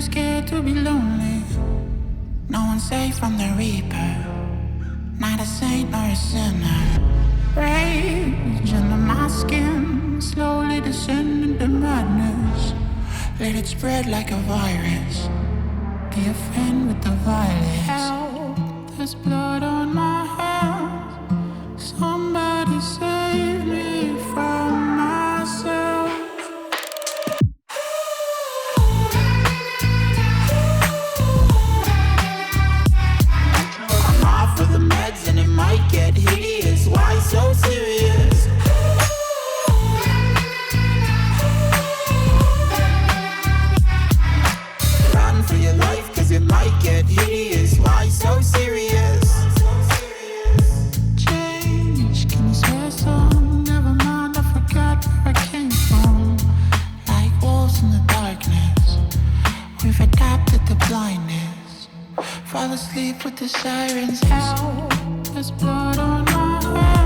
scared to be lonely. No one's safe from the reaper. Not a saint nor a sinner. Rage under my skin, slowly descending to madness. Let it spread like a virus. Be a friend with the violence. Help, there's blood on my with the sirens out. There's blood on my hands.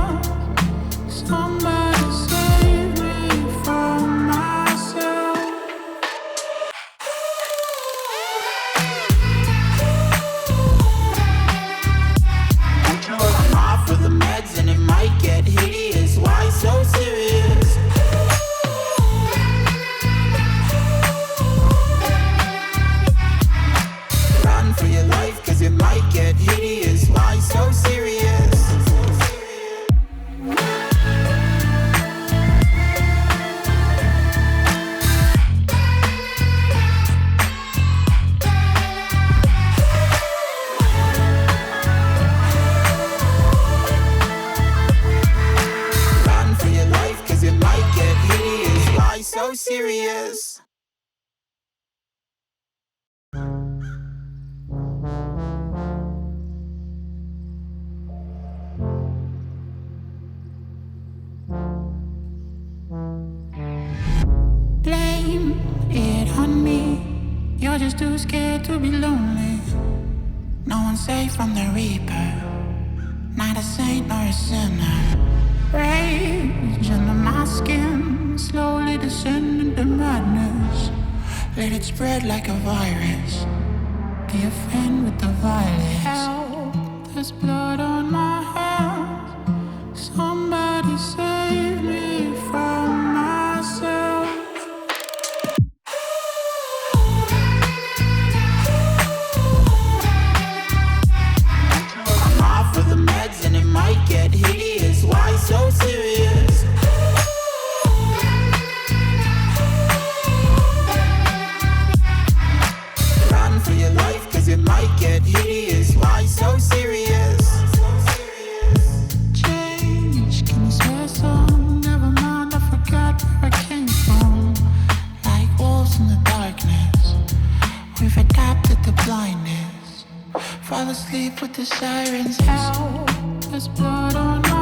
It spread like a virus. Be a friend with the violence. Help, there's blood on my out. There's blood on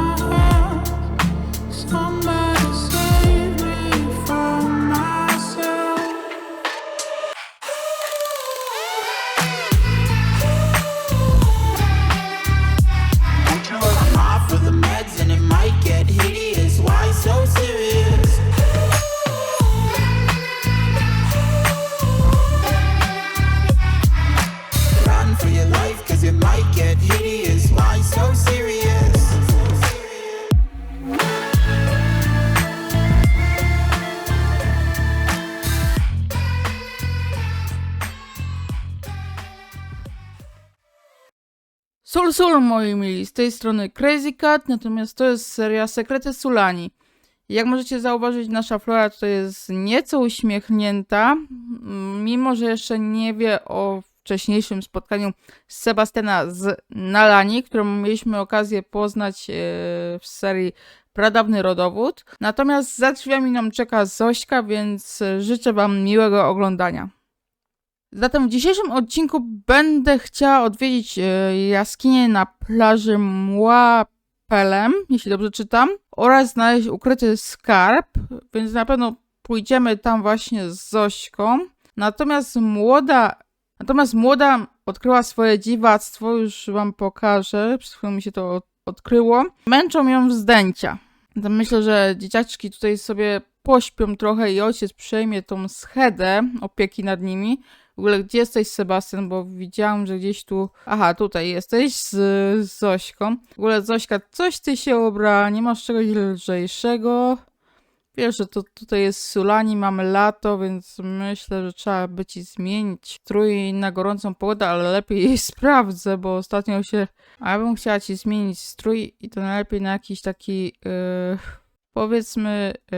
Sul Sul, moi mili, z tej strony Crazy Cat, natomiast to jest seria Sekrety Sulani. Jak możecie zauważyć, nasza Flora tutaj jest nieco uśmiechnięta, mimo że jeszcze nie wie o wcześniejszym spotkaniu Sebastiana z Nalani, którą mieliśmy okazję poznać e, w serii Pradawny Rodowód. Natomiast za drzwiami nam czeka Zośka, więc e, życzę Wam miłego oglądania. Zatem w dzisiejszym odcinku będę chciała odwiedzić e, jaskinię na plaży Młapelem, jeśli dobrze czytam, oraz znaleźć ukryty skarb, więc na pewno pójdziemy tam właśnie z Zośką. Natomiast młoda, natomiast młoda odkryła swoje dziwactwo, już wam pokażę, przed chwilą mi się to od- odkryło. Męczą ją wzdęcia. Myślę, że dzieciaczki tutaj sobie pośpią trochę i ojciec przejmie tą schedę opieki nad nimi, W ogóle, gdzie jesteś, Sebastian? Bo widziałam, że gdzieś tu. Aha, tutaj jesteś z, z Zośką. W ogóle, Zośka, coś ty się ubrała, nie masz czegoś lżejszego. Wiesz, że to tutaj jest Sulani, mamy lato, więc myślę, że trzeba by ci zmienić strój na gorącą pogodę, ale lepiej jej sprawdzę, bo ostatnio się. A ja bym chciała ci zmienić strój i to najlepiej na jakiś taki. Yy, powiedzmy yy,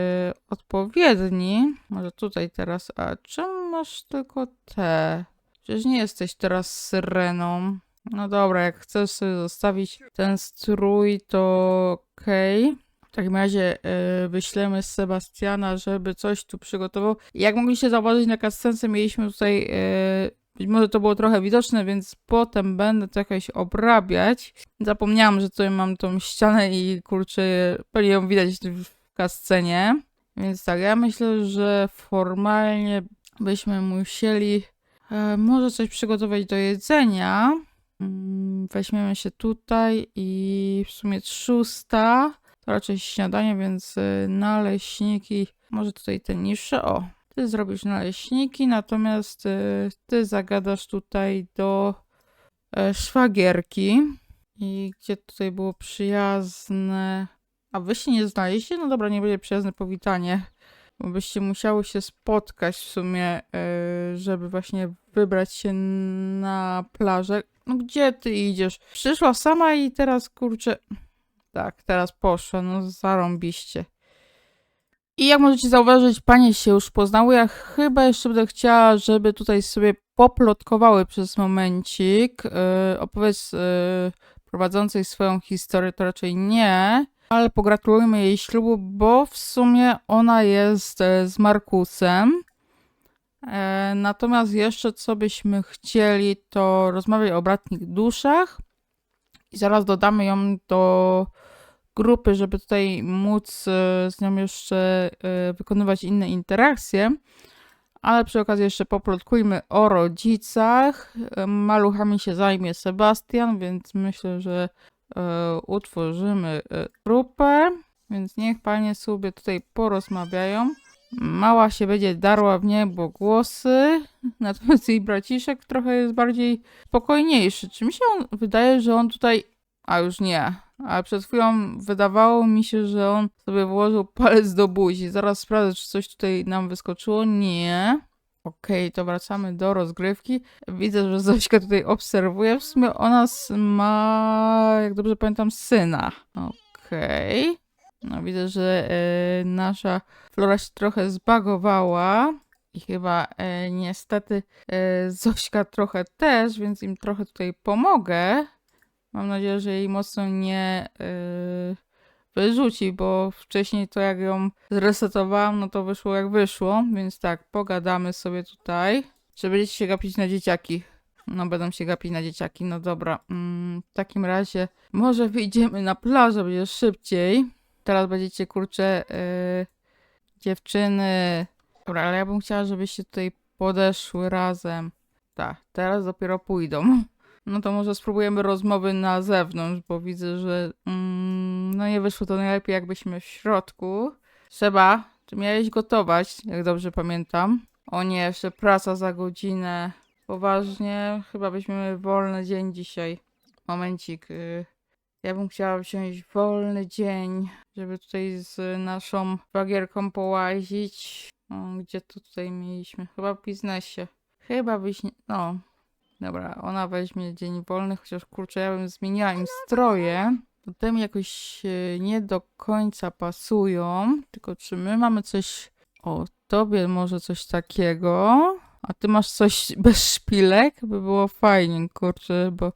odpowiedni. Może tutaj teraz. A czemu masz tylko te? Przecież nie jesteś teraz syreną. No dobra, jak chcesz sobie zostawić ten strój, to okej. W takim razie yy, wyślemy Sebastiana, żeby coś tu przygotował. Jak mogliście zauważyć na kascence, mieliśmy tutaj. Yy, być może to było trochę widoczne, więc potem będę to jakoś obrabiać. Zapomniałam, że tutaj mam tą ścianę i kurczę, pewnie ją widać w kascenie. Więc tak, ja myślę, że formalnie byśmy musieli e, może coś przygotować do jedzenia. Mm, Weźmiemy się tutaj i w sumie szósta. To raczej śniadanie, więc y, naleśniki. Może tutaj te niższe. O, ty zrobisz naleśniki, natomiast y, ty zagadasz tutaj do e, szwagierki. I gdzie tutaj było przyjazne. A wy się nie znaliście? No dobra, nie będzie przyjazne powitanie. Bo byście musiały się spotkać w sumie, e, żeby właśnie wybrać się na plażę. No gdzie ty idziesz? Przyszła sama i teraz kurczę. Tak, teraz poszła, no zarąbiście. I jak możecie zauważyć, panie się już poznały. Ja chyba jeszcze będę chciała, żeby tutaj sobie poplotkowały przez momencik. Yy, opowiedz yy, prowadzącej swoją historię, to raczej nie. Ale pogratulujmy jej ślubu, bo w sumie ona jest e, z Markusem. E, natomiast jeszcze co byśmy chcieli, to rozmawiać o bratnich duszach. I zaraz dodamy ją do grupy, żeby tutaj móc e, z nią jeszcze e, wykonywać inne interakcje. Ale przy okazji jeszcze poplotkujmy o rodzicach. E, Maluchami się zajmie Sebastian, więc myślę, że utworzymy grupę. Więc niech panie sobie tutaj porozmawiają. Mała się będzie darła w niebo głosy, natomiast jej braciszek trochę jest bardziej spokojniejszy. Czy mi się on wydaje, że on tutaj. A już nie. Ale przed chwilą wydawało mi się, że on sobie włożył palec do buzi. Zaraz sprawdzę, czy coś tutaj nam wyskoczyło. Nie. Okej, to wracamy do rozgrywki. Widzę, że Zośka tutaj obserwuje. W sumie ona ma, jak dobrze pamiętam, syna. Okej. No widzę, że e, nasza Flora się trochę zbagowała. I chyba e, niestety e, Zośka trochę też, więc im trochę tutaj pomogę. Mam nadzieję, że jej mocno nie e, wyrzuci, bo wcześniej to jak ją zresetowałam, no to wyszło jak wyszło. Więc tak, pogadamy sobie tutaj. Czy będziecie się gapić na dzieciaki? No, będą się gapić na dzieciaki, no dobra. Mm, w takim razie może wyjdziemy na plażę, będzie szybciej. Teraz będziecie, kurczę, yy, dziewczyny. Dobra, ale ja bym chciała, żebyście tutaj podeszły razem. Tak, teraz dopiero pójdą. No to może spróbujemy rozmowy na zewnątrz, bo widzę, że mm, no nie wyszło to najlepiej, jakbyśmy w środku. Seba, czy miałeś gotować, jak dobrze pamiętam? O nie, jeszcze praca za godzinę. Poważnie, chyba weźmiemy wolny dzień dzisiaj. Momencik. y, Ja bym chciała wziąć wolny dzień, żeby tutaj z naszą bagierką połazić. O, gdzie to tutaj mieliśmy? Chyba w biznesie. Chyba byś. No. Dobra, ona weźmie dzień wolny, chociaż kurczę, ja bym zmieniła im stroje. To te mi jakoś e, nie do końca pasują. Tylko czy my mamy coś... O, tobie może coś takiego. A ty masz coś bez szpilek? By było fajnie, kurczę, bo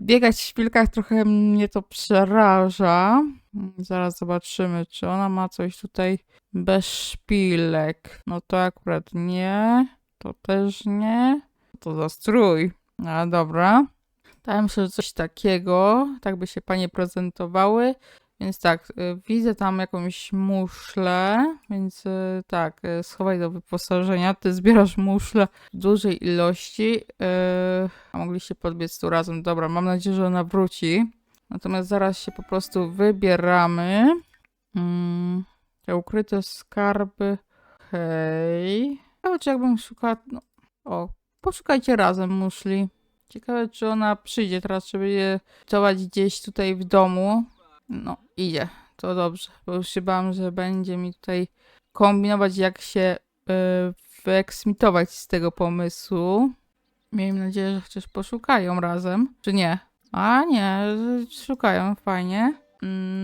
biegać w szpilkach trochę mnie to przeraża. Zaraz zobaczymy, czy ona ma coś tutaj bez szpilek. No to akurat nie. To też nie. To za strój. A dobra. To ja myślę, że coś takiego. Tak by się panie prezentowały. Więc tak, y, widzę tam jakąś muszlę, więc y, tak, y, schowaj do wyposażenia. Ty zbierasz muszle w dużej ilości. y, A mogliście podbiec tu razem. Dobra, mam nadzieję, że ona wróci. Natomiast zaraz się po prostu wybieramy. Mm, te ukryte skarby. Hej. Ciekawe, czy jakbym szukała. No, o, poszukajcie razem muszli. Ciekawe, czy ona przyjdzie teraz, żeby je gotować gdzieś tutaj w domu. No, idzie. To dobrze, bo już się bałam, że będzie mi tutaj kombinować, jak się y, wyeksmitować z tego pomysłu. Miejmy nadzieję, że chociaż poszukają razem. Czy nie? A nie, szukają, fajnie.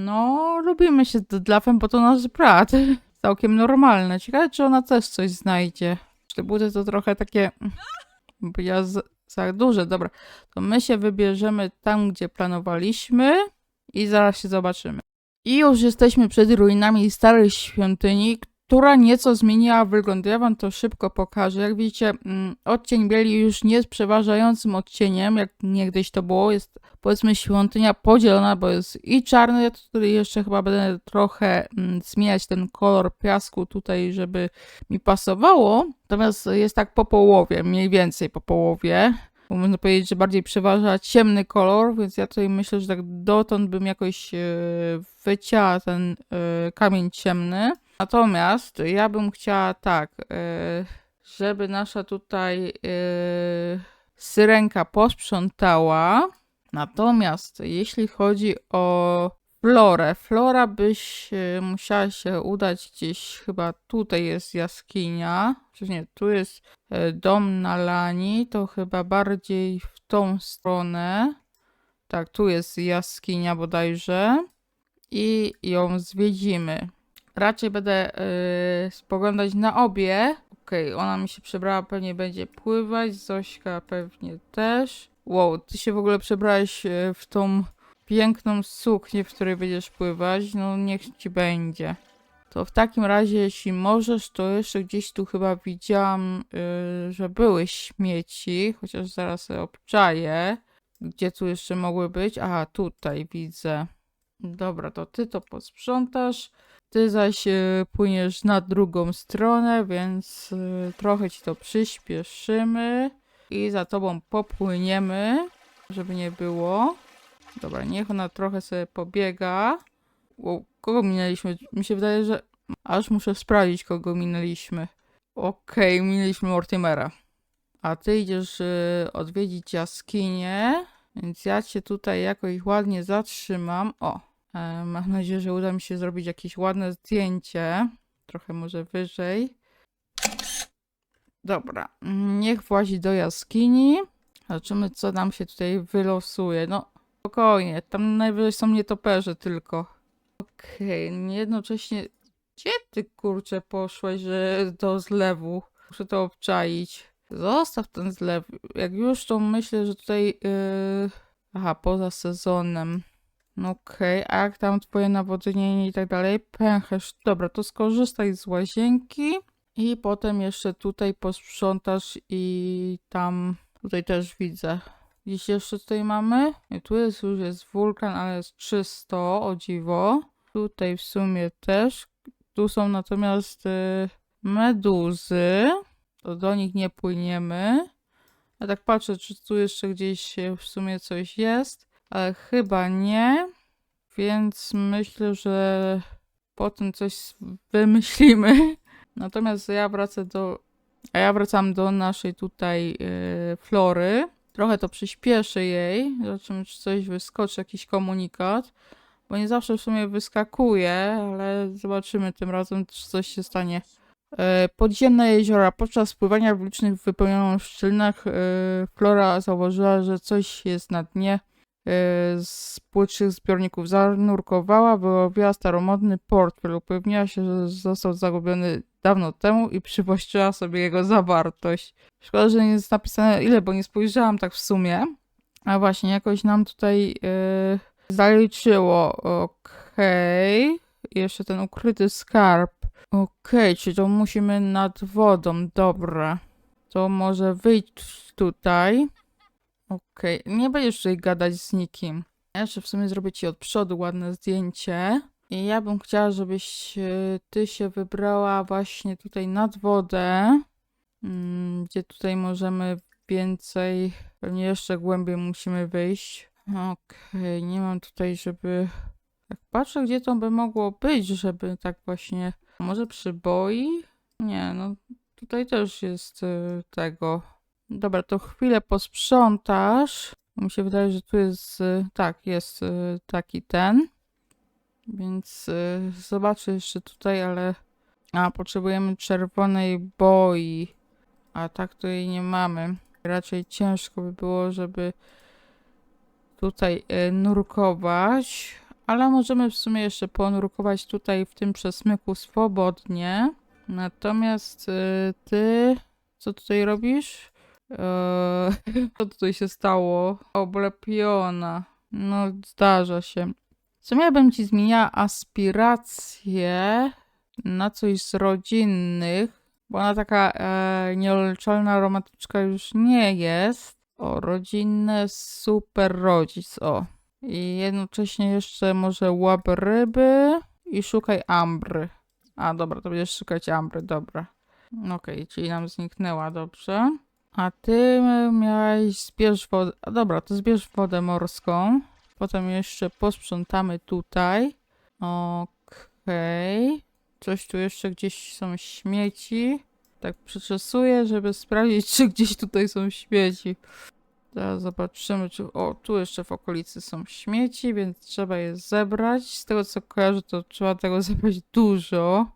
No, lubimy się z Dudlafem, bo to nasz brat. Całkiem normalne. Ciekawe, czy ona też coś znajdzie. Te buty to trochę takie... Bo ja z, za duże. Dobra, to my się wybierzemy tam, gdzie planowaliśmy i zaraz się zobaczymy. I już jesteśmy przed ruinami starej świątyni, która nieco zmieniła wygląd. Ja wam to szybko pokażę. Jak widzicie, mm, odcień bieli już nie jest przeważającym odcieniem, jak niegdyś to było. Jest powiedzmy świątynia podzielona, bo jest i czarny, ja tutaj jeszcze chyba będę trochę mm, zmieniać ten kolor piasku tutaj, żeby mi pasowało. Natomiast jest tak po połowie, mniej więcej po połowie. Bo można powiedzieć, że bardziej przeważa ciemny kolor, więc ja tutaj myślę, że tak dotąd bym jakoś e, wycięła ten e, kamień ciemny. Natomiast ja bym chciała tak, e, żeby nasza tutaj e, syrenka posprzątała. Natomiast jeśli chodzi o Florę, Flora byś e, musiała się udać gdzieś, chyba tutaj jest jaskinia, czy nie, tu jest dom na Lani, to chyba bardziej w tą stronę. Tak, tu jest jaskinia bodajże i ją zwiedzimy. Raczej będę yy, spoglądać na obie. Okej, ona mi się przebrała, pewnie będzie pływać. Zośka pewnie też. Wow, ty się w ogóle przebrałeś e, w tą piękną suknię, w której będziesz pływać. No niech ci będzie. To w takim razie, jeśli możesz, to jeszcze gdzieś tu chyba widziałam, yy, że były śmieci, chociaż zaraz sobie obczaję. Gdzie tu jeszcze mogły być? Aha, tutaj widzę. Dobra, to ty to posprzątasz. Ty zaś y, płyniesz na drugą stronę, więc y, trochę ci to przyspieszymy i za tobą popłyniemy, żeby nie było. Dobra, niech ona trochę sobie pobiega. Wow, kogo minęliśmy? Mi się wydaje, że aż muszę sprawdzić, kogo minęliśmy. Okej, minęliśmy Mortimera. A ty idziesz y, odwiedzić jaskinię, więc ja cię tutaj jakoś ładnie zatrzymam. O, e, mam nadzieję, że uda mi się zrobić jakieś ładne zdjęcie. Trochę może wyżej. Dobra, niech włazi do jaskini. Zobaczymy, co nam się tutaj wylosuje. No, spokojnie, tam najwyżej są nietoperze tylko. Okej, jednocześnie... Gdzie ty, kurczę, poszłeś, że do zlewu? Muszę to obczaić. Zostaw ten zlew. Jak już, to myślę, że tutaj... Yy... Aha, poza sezonem. No Okej, a jak tam twoje nawodnienie i tak dalej? Pęcherz. Dobra, to skorzystaj z łazienki. I potem jeszcze tutaj posprzątasz i tam... Tutaj też widzę. Gdzieś jeszcze tutaj mamy? I tu jest już jest wulkan, ale jest czysto, o dziwo. Tutaj w sumie też. Tu są natomiast y, meduzy. To do nich nie płyniemy. Ja tak patrzę, czy tu jeszcze gdzieś y, w sumie coś jest, ale chyba nie. Więc myślę, że potem coś wymyślimy. Natomiast ja wracę do. A ja wracam do naszej tutaj y, flory. Trochę to przyspieszy jej. Zobaczymy, czy coś wyskoczy, jakiś komunikat. Bo nie zawsze w sumie wyskakuje, ale zobaczymy tym razem, czy coś się stanie. E, Podziemne jeziora. Podczas pływania w licznych wypełnionych szczelinach e, Flora zauważyła, że coś jest na dnie e, z płytszych zbiorników. Zanurkowała, wyłowiła staromodny portfel. Upewniła się, że został zagubiony dawno temu i przywłaszczyła sobie jego zawartość. Szkoda, że nie jest napisane ile, bo nie spojrzałam tak w sumie. A właśnie, jakoś nam tutaj yy, zaliczyło. Okej. Jeszcze ten ukryty skarb. Okej, czyli to musimy nad wodą. Dobra. To może wyjść tutaj. Okej, nie będziesz tutaj gadać z nikim. Ja jeszcze w sumie zrobię ci od przodu ładne zdjęcie. I ja bym chciała, żebyś e, ty się wybrała właśnie tutaj nad wodę, mm, gdzie tutaj możemy więcej, pewnie jeszcze głębiej musimy wyjść. Okej, nie mam tutaj, żeby... Jak patrzę, gdzie to by mogło być, żeby tak właśnie... Może przy boi? Nie, no tutaj też jest e, tego... Dobra, to chwilę posprzątasz. Mi się wydaje, że tu jest. y, Tak, jest y, taki ten. Więc y, zobaczę jeszcze tutaj, ale. A, potrzebujemy czerwonej boi. A tak to jej nie mamy. Raczej ciężko by było, żeby tutaj nurkować. Ale możemy w sumie jeszcze ponurkować tutaj w tym przesmyku swobodnie. Natomiast ty, co tutaj robisz? Eee, co tutaj się stało? Oblepiona. No, zdarza się. Co ja bym ci zmieniała aspiracje na coś z rodzinnych, bo ona taka e, nieuleczalna romantyczka już nie jest. O, rodzinne super rodzic, o. I jednocześnie jeszcze może łap ryby i szukaj ambry. A, dobra, to będziesz szukać ambry, dobra. Okej, czyli nam zniknęła, dobrze. A ty miałeś zbierz wodę. A dobra, to zbierz wodę morską. Potem jeszcze posprzątamy tutaj. Okej. Coś tu jeszcze gdzieś są śmieci. Tak przeczesuję, żeby sprawdzić, czy gdzieś tutaj są śmieci. Teraz zobaczymy, czy. O, tu jeszcze w okolicy są śmieci, więc trzeba je zebrać. Z tego co kojarzę, to trzeba tego zebrać dużo.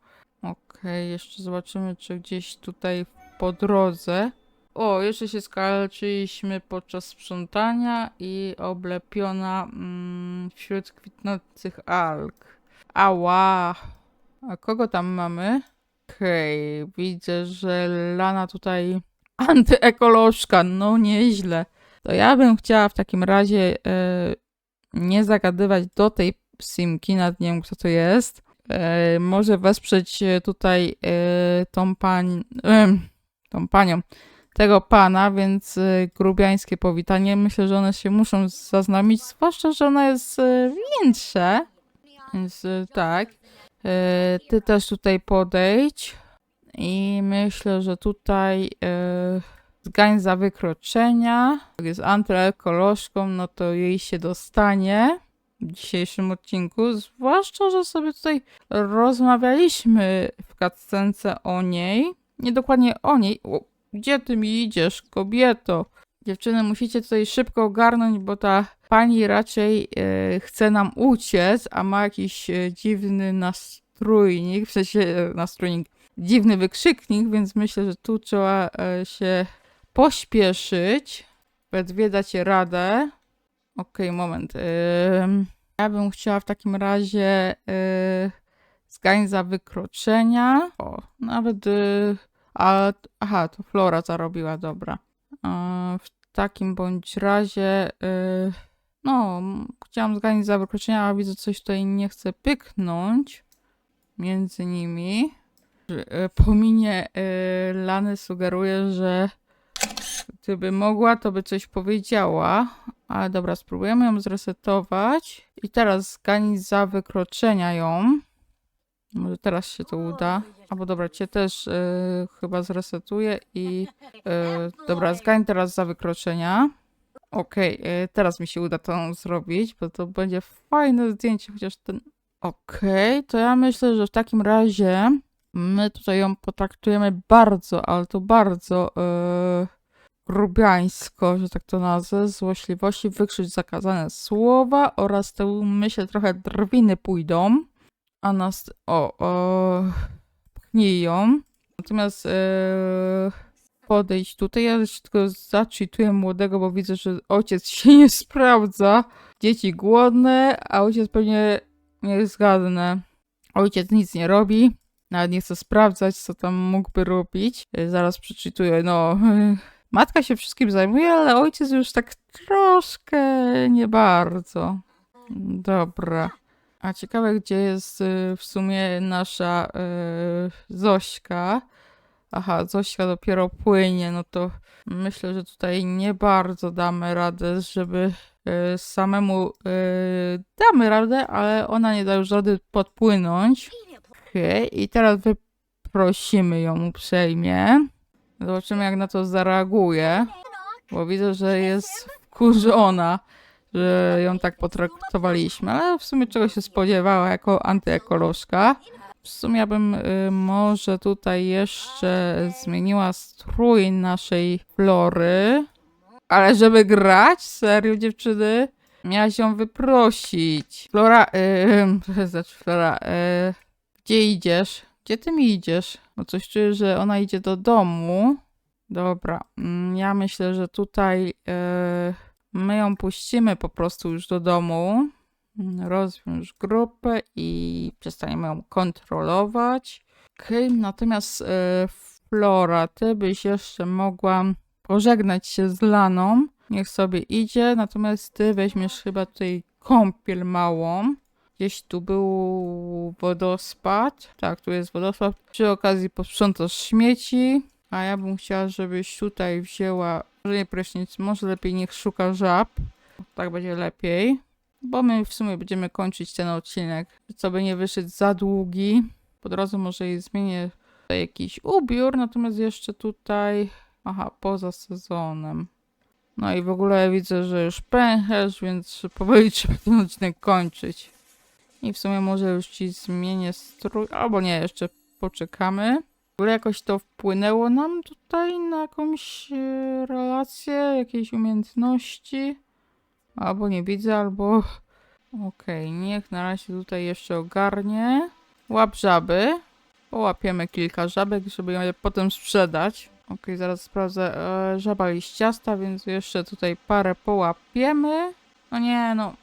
Okej, jeszcze zobaczymy, czy gdzieś tutaj po drodze. O, jeszcze się skalczyliśmy podczas sprzątania i oblepiona mm, wśród kwitnących alg. Ała! A kogo tam mamy? Okej, widzę, że Lana tutaj antyekolożka, no nieźle. To ja bym chciała w takim razie e, nie zagadywać do tej simki, nad nią kto to jest. E, może wesprzeć e, tutaj e, tą em, tą panią, tego pana, więc y, grubiańskie powitanie. Myślę, że one się muszą zaznamić, zwłaszcza, że ona jest y, większe. Więc y, tak. Ty też tutaj podejdź. I myślę, że tutaj zgań za wykroczenia. Jak jest antyekolożką, no to jej się dostanie w dzisiejszym odcinku. Zwłaszcza, że sobie tutaj rozmawialiśmy w kadcence o niej. Nie dokładnie o niej. Gdzie ty mi idziesz, kobieto? Dziewczyny, musicie tutaj szybko ogarnąć, bo ta pani raczej e, chce nam uciec, a ma jakiś e, dziwny nastrójnik, w sensie e, nastrójnik, dziwny wykrzyknik, więc myślę, że tu trzeba się pośpieszyć. We dwie dacie radę. Okej, moment. Ym, ja bym chciała w takim razie yy, zgań za wykroczenia. O, nawet. y, a, aha, to Flora zarobiła, dobra. E, w takim bądź razie. y, no, chciałam zganić za wykroczenia, a widzę, coś tutaj nie chce pyknąć między nimi. Y, Po minie y, Lany sugeruje, że gdyby mogła, to by coś powiedziała. Ale dobra, spróbujemy ją zresetować. I teraz zganić za wykroczenia ją. Może teraz się to uda. Albo dobra, cię też y, chyba zresetuję i y, dobra, zgań teraz za wykroczenia. Okej, y, teraz mi się uda to zrobić, bo to będzie fajne zdjęcie, chociaż ten... Okej, to ja myślę, że w takim razie my tutaj ją potraktujemy bardzo, ale to bardzo y, grubiańsko, że tak to nazwę, złośliwości, wykrzycz zakazane słowa oraz te, myślę, trochę drwiny pójdą, a nas, o, o pchnij ją. Natomiast e, podejść tutaj, ja tylko zaczytuję młodego, bo widzę, że ojciec się nie sprawdza. Dzieci głodne, a ojciec pewnie nie zgadnę. Ojciec nic nie robi, nawet nie chce sprawdzać, co tam mógłby robić. E, Zaraz przeczytuję, no... Matka się wszystkim zajmuje, ale ojciec już tak troszkę nie bardzo. Dobra. A ciekawe, gdzie jest y, w sumie nasza y, Zośka. Aha, Zośka dopiero płynie, no to myślę, że tutaj nie bardzo damy radę, żeby y, samemu damy radę, ale ona nie da już rady podpłynąć. Okej, i teraz wyprosimy ją uprzejmie. Zobaczymy, jak na to zareaguje, bo widzę, że jest wkurzona, że ją tak potraktowaliśmy, ale w sumie czego się spodziewała jako antyekolożka. W sumie ja bym y, może tutaj jeszcze zmieniła strój naszej Flory. Ale żeby grać? Serio, dziewczyny? Miałaś ją wyprosić. Flora, yy, znaczy Flora, yy, gdzie idziesz? Gdzie ty mi idziesz? Bo coś czuję, że ona idzie do domu. Dobra, mm, ja myślę, że tutaj yy, my ją puścimy po prostu już do domu. Rozwiąż grupę i przestaniemy ją kontrolować. Okej, natomiast e, Flora, ty byś jeszcze mogła pożegnać się z Laną. Niech sobie idzie, natomiast ty weźmiesz chyba tutaj kąpiel małą. Gdzieś tu był wodospad. Tak, tu jest wodospad. Przy okazji posprzątasz śmieci. A ja bym chciała, żebyś tutaj wzięła, może nie prysznic, może lepiej niech szuka żab. Tak będzie lepiej. Bo my w sumie będziemy kończyć ten odcinek, co by nie wyszedł za długi. Po drodze może jej zmienię jakiś ubiór, natomiast jeszcze tutaj, aha, poza sezonem. No i w ogóle widzę, że już pęcherz, więc powoli trzeba ten odcinek kończyć. I w sumie może już ci zmienię strój, albo nie, jeszcze poczekamy. Ogóle jakoś to wpłynęło nam tutaj na jakąś e, relację, jakieś umiejętności. Albo nie widzę, albo... Okej, niech na razie tutaj jeszcze ogarnie. Łap żaby. Połapiemy kilka żabek, żeby je potem sprzedać. Okej, zaraz sprawdzę. E, żaba liściasta, więc jeszcze tutaj parę połapiemy. No nie, no.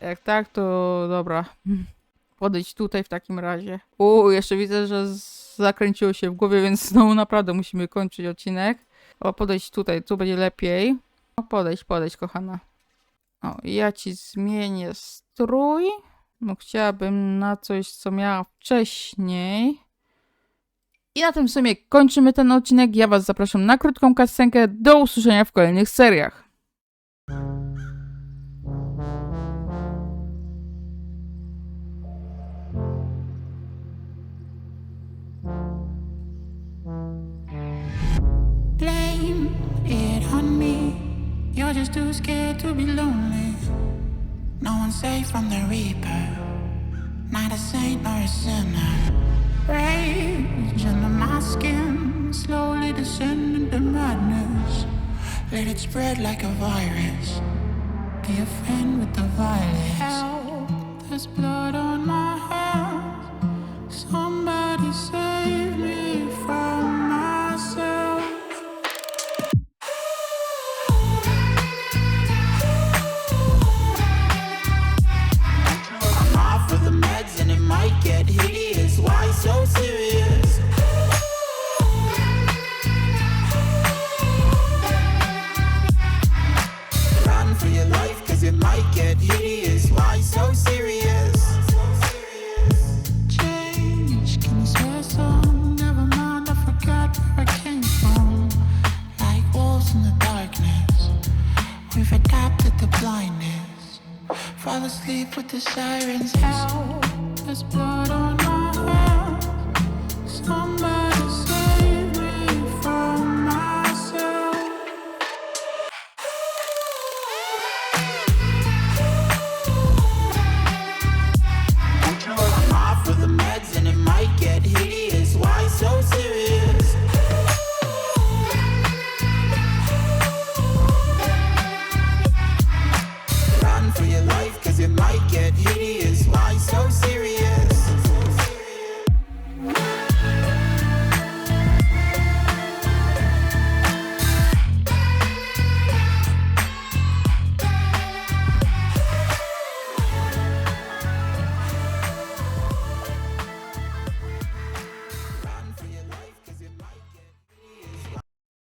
Jak tak, to dobra. Podejdź tutaj w takim razie. U, jeszcze widzę, że z- zakręciło się w głowie, więc znowu naprawdę musimy kończyć odcinek. O, podejdź tutaj, tu będzie lepiej. O, podejdź, podejdź, kochana. O, ja ci zmienię strój. No, chciałabym na coś, co miała wcześniej. I na tym w sumie kończymy ten odcinek. Ja Was zapraszam na krótką kasenkę. Do usłyszenia w kolejnych seriach. Scared to be lonely. No one's safe from the Reaper. Not a saint nor a sinner. Rage under my skin, slowly descending to madness. Let it spread like a virus. Be a friend with the violence. Help, there's blood on my hands.